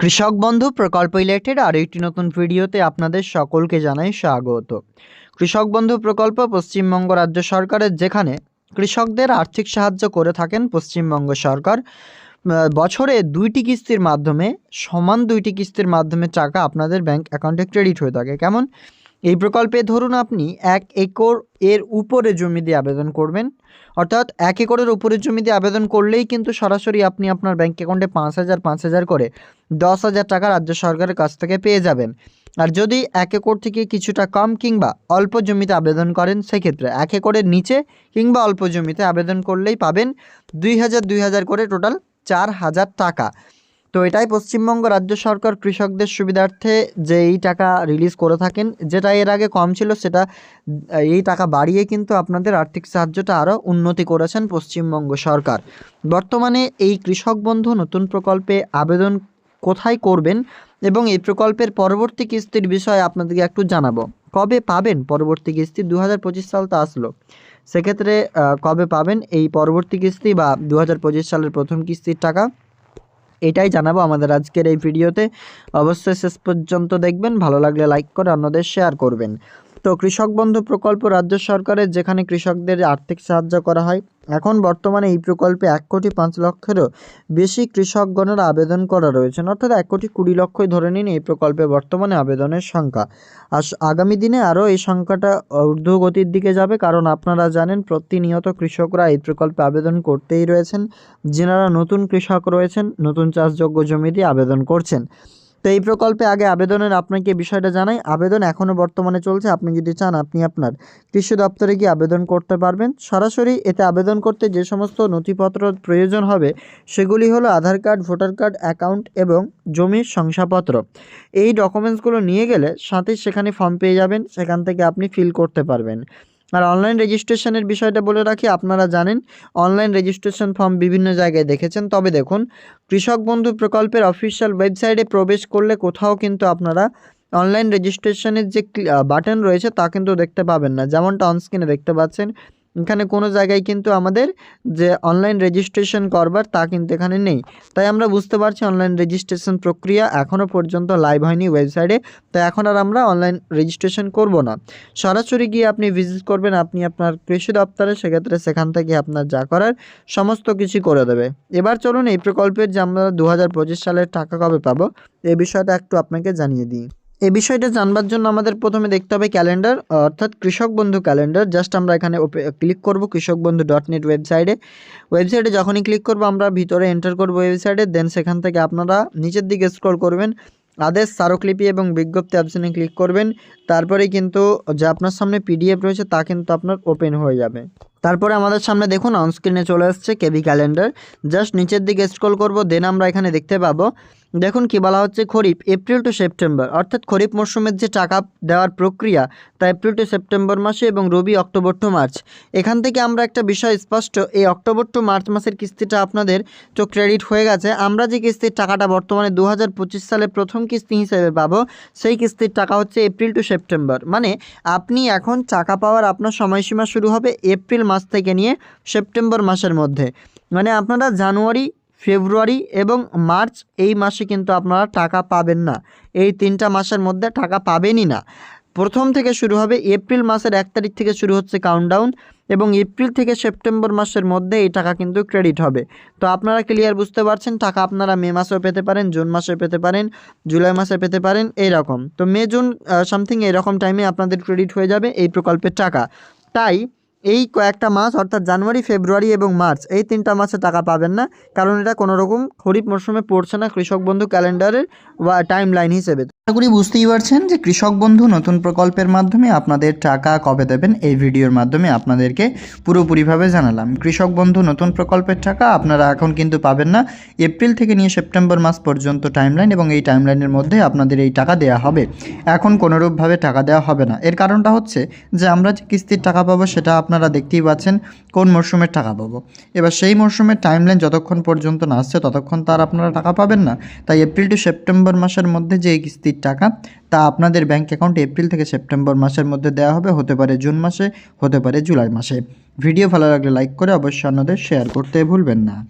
কৃষক বন্ধু প্রকল্প রিলেটেড আর একটি নতুন ভিডিওতে আপনাদের সকলকে জানাই স্বাগত। কৃষক বন্ধু প্রকল্প পশ্চিমবঙ্গ রাজ্য সরকারের যেখানে কৃষকদের আর্থিক সাহায্য করে থাকেন পশ্চিমবঙ্গ সরকার বছরে দুইটি কিস্তির মাধ্যমে, সমান দুইটি কিস্তির মাধ্যমে টাকা আপনাদের ব্যাংক অ্যাকাউন্টে ক্রেডিট হয়ে থাকে। কেমন? এই প্রকল্পে ধরুন আপনি এক একর এর উপরে জমি দিয়ে আবেদন করবেন। অর্থাৎ এক একরের উপরে জমি দিয়ে আবেদন করলেই কিন্তু সরাসরি আপনি আপনার ব্যাঙ্ক অ্যাকাউন্টে পাঁচ হাজার পাঁচ হাজার করে দশ হাজার টাকা রাজ্য সরকারের কাছ থেকে পেয়ে যাবেন। আর যদি এক একর থেকে কিছুটা কম কিংবা অল্প জমিতে আবেদন করেন, সেক্ষেত্রে এক একরের নিচে কিংবা অল্প জমিতে আবেদন করলেই পাবেন দুই হাজার দুই হাজার করে টোটাল চার হাজার টাকা। তো এটাই পশ্চিমবঙ্গ রাজ্য সরকার কৃষকদের সুবিধার্থে যে এই টাকা রিলিজ করে থাকেন, যেটা এর আগে কম ছিল সেটা, এই টাকা বাড়িয়ে কিন্তু আপনাদের আর্থিক সাহায্যটা আরও উন্নতি করেছেন পশ্চিমবঙ্গ সরকার। বর্তমানে এই কৃষক বন্ধু নতুন প্রকল্পে আবেদন কোথায় করবেন এবং এই প্রকল্পের পরবর্তী কিস্তির বিষয়ে আপনাদেরকে একটু জানাব। কবে পাবেন পরবর্তী কিস্তি? দু পঁচিশ সাল তো আসলো। সেক্ষেত্রে কবে পাবেন এই পরবর্তী কিস্তি বা দু হাজার পঁচিশ সালের প্রথম কিস্তির টাকা? এটাই জানাব আমাদের আজকের এই ভিডিওতে। অবশ্যই শেষ পর্যন্ত দেখবেন, ভালো লাগলে লাইক করে অন্যদের শেয়ার করবেন। তো কৃষক বন্ধু প্রকল্প রাজ্য সরকারের, যেখানে কৃষকদের আর্থিক সাহায্য করা হয়, এখন বর্তমানে এই প্রকল্পে এক কোটি পাঁচ লক্ষেরও বেশি কৃষকগণের আবেদন করা রয়েছেন অর্থাৎ এক কোটি কুড়ি লক্ষই ধরে নিন এই প্রকল্পে বর্তমানে আবেদনের সংখ্যা। আর আগামী দিনে আরও এই সংখ্যাটা ঊর্ধ্বগতির দিকে যাবে, কারণ আপনারা জানেন প্রতিনিয়ত কৃষকরা এই প্রকল্পে আবেদন করতেই রয়েছেন। যেনারা নতুন কৃষক রয়েছেন, নতুন চাষযোগ্য জমি দিয়ে আবেদন করছেন। তো এই প্রকল্পে আগে আবেদনের আপনাকে বিষয়টা জানাই। আবেদন এখনও বর্তমানে চলছে, আপনি যদি চান আপনি আপনার কৃষি দপ্তরে গিয়ে আবেদন করতে পারবেন। সরাসরি এতে আবেদন করতে যে সমস্ত নথিপত্র প্রয়োজন হবে, সেগুলি হলো Aadhaar card, voter card, account এবং জমির শংসাপত্র। এই ডকুমেন্টসগুলো নিয়ে গেলে সাথে সেখানে ফর্ম পেয়ে যাবেন, সেখান থেকে আপনি ফিল করতে পারবেন। আর অনলাইন রেজিস্ট্রেশনের বিষয়টা বলে রাখি, আপনারা জানেন অনলাইন রেজিস্ট্রেশন ফর্ম বিভিন্ন জায়গায় দেখেছেন। তবে দেখুন, কৃষক বন্ধু প্রকল্পের অফিসিয়াল ওয়েবসাইটে প্রবেশ করলে কোথাও কিন্তু আপনারা অনলাইন রেজিস্ট্রেশনের যে বাটন রয়েছে তা কিন্তু দেখতে পাবেন না। যেমনটা অনস্ক্রিনে দেখতে পাচ্ছেন এখানে কোনো জায়গায় কিন্তু আমাদের যে অনলাইন রেজিস্ট্রেশন করবার তা কিন্তু এখানে নেই। তাই আমরা বুঝতে পারছি অনলাইন রেজিস্ট্রেশন প্রক্রিয়া এখনও পর্যন্ত লাইভ হয়নি ওয়েবসাইটে তাই এখন আর আমরা অনলাইন রেজিস্ট্রেশন করব না। সরাসরি গিয়ে আপনি ভিজিট করবেন, আপনি আপনার কৃষি দপ্তরে, সেক্ষেত্রে সেখান থেকে আপনার যা করার সমস্ত কিছু করে দেবে। এবার চলুন এই প্রকল্পের যে আমরা দু হাজার পঁচিশ সালের টাকা কবে পাবো, এ বিষয়টা একটু আপনাকে জানিয়ে দিই। এই বিষয়টা জানবার জন্য আমাদের প্রথমে দেখতে হবে ক্যালেন্ডার, অর্থাৎ কৃষক বন্ধু ক্যালেন্ডার। জাস্ট আমরা এখানে ক্লিক করব কৃষক বন্ধু ডট নেট ওয়েবসাইটে ওয়েবসাইটে যখনই ক্লিক করব আমরা ভিতরে এন্টার করব ওয়েবসাইটে দেন সেখান থেকে আপনারা নিচের দিকে স্ক্রল করবেন। আদেশ, স্মারকলিপি এবং বিজ্ঞপ্তি অপশনে ক্লিক করবেন। তারপরে কিন্তু যে আপনার সামনে পিডিএফ রয়েছে, তা কিন্তু আপনার ওপেন হয়ে যাবে। তারপরে আমাদের সামনে দেখুন অনস্ক্রিনে চলে আসছে কেবি ক্যালেন্ডার। জাস্ট নিচের দিকে স্ক্রল করব দেন আমরা এখানে দেখতে পাবো দেখুন কি বলা হচ্ছে, খরিফ, এপ্রিল টু সেপ্টেম্বর। অর্থাৎ খরিফ মরশুমের যে টাকা দেওয়ার প্রক্রিয়া, তা এপ্রিল টু সেপ্টেম্বর মাসে এবং রবি অক্টোবর টু মার্চ। এখান থেকে আমরা একটা বিষয় স্পষ্ট, এই অক্টোবর টু মার্চ মাসের কিস্তিটা আপনাদের তো ক্রেডিট হয়ে গেছে। আমরা যে কিস্তির টাকাটা বর্তমানে দু হাজার পঁচিশ সালে প্রথম কিস্তি হিসেবে পাবো, সেই কিস্তির টাকা হচ্ছে এপ্রিল টু সেপ্টেম্বর। মানে আপনি এখন টাকা পাওয়ার আপনার সময়সীমা শুরু হবে এপ্রিল মাস থেকে নিয়ে সেপ্টেম্বর মাসের মধ্যে। মানে আপনারা জানুয়ারি ফেব্রুয়ারি এবং মার্চ এই মাসে কিন্তু আপনারা টাকা পাবেন না। এই তিনটা মাসের মধ্যে টাকা পাবেনই না। প্রথম থেকে শুরু হবে এপ্রিল মাসের এক তারিখ থেকে শুরু হচ্ছে কাউন্টডাউন এবং এপ্রিল থেকে সেপ্টেম্বর মাসের মধ্যে এই টাকা কিন্তু ক্রেডিট হবে। তো আপনারা ক্লিয়ার বুঝতে পারছেন, টাকা আপনারা মে মাসেও পেতে পারেন, জুন মাসে পেতে পারেন, জুলাই মাসে পেতে পারেন, এইরকম। তো মে, জুন সামথিং এরকম টাইমে আপনাদের ক্রেডিট হয়ে যাবে এই প্রকল্পের টাকা। তাই এই কয়েকটা মাস, অর্থাৎ জানুয়ারি, ফেব্রুয়ারি এবং মার্চ, এই তিনটা মাসে টাকা পাবেন না। কারণ এটা কোনো রকম খরিফ মরশুমে পড়ছে না। কৃষক বন্ধু ক্যালেন্ডারের টাইম লাইন হিসেবে। আশা করি বুঝতেই পারছেন যে কৃষক বন্ধু নতুন প্রকল্পের মাধ্যমে আপনাদের টাকা কবে দেবেন? এই ভিডিওর মাধ্যমে আপনাদেরকে পুরোপুরিভাবে জানালাম। কৃষক বন্ধু নতুন প্রকল্পের টাকা আপনারা এখন কিন্তু পাবেন না। এপ্রিল থেকে নিয়ে সেপ্টেম্বর মাস পর্যন্ত টাইমলাইন এবং এই টাইমলাইনের মধ্যে আপনাদের এই টাকা দেওয়া হবে। এখন কোনোরূপভাবে টাকা দেওয়া হবে না। এর কারণটা হচ্ছে যে আমরা যে কিস্তির টাকা পাবো সেটা আপনারা দেখতেই পাচ্ছেন কোন মরশুমের টাকা পাবো। এবার সেই মরশুমের টাইমলাইন যতক্ষণ পর্যন্ত না আসছে ততক্ষণ তার আপনারা টাকা পাবেন না। তাই এপ্রিল টু সেপ্টেম্বর মাসের মধ্যে যে কিস্তির টাকা, তা আপনাদের ব্যাঙ্ক অ্যাকাউন্টে এপ্রিল থেকে সেপ্টেম্বর মাসের মধ্যে দেওয়া হবে, হতে পারে জুন মাসে, হতে পারে জুলাই মাসে। ভিডিও ভালো লাগলে লাইক করে অবশ্যই অন্যদের শেয়ার করতে ভুলবেন না।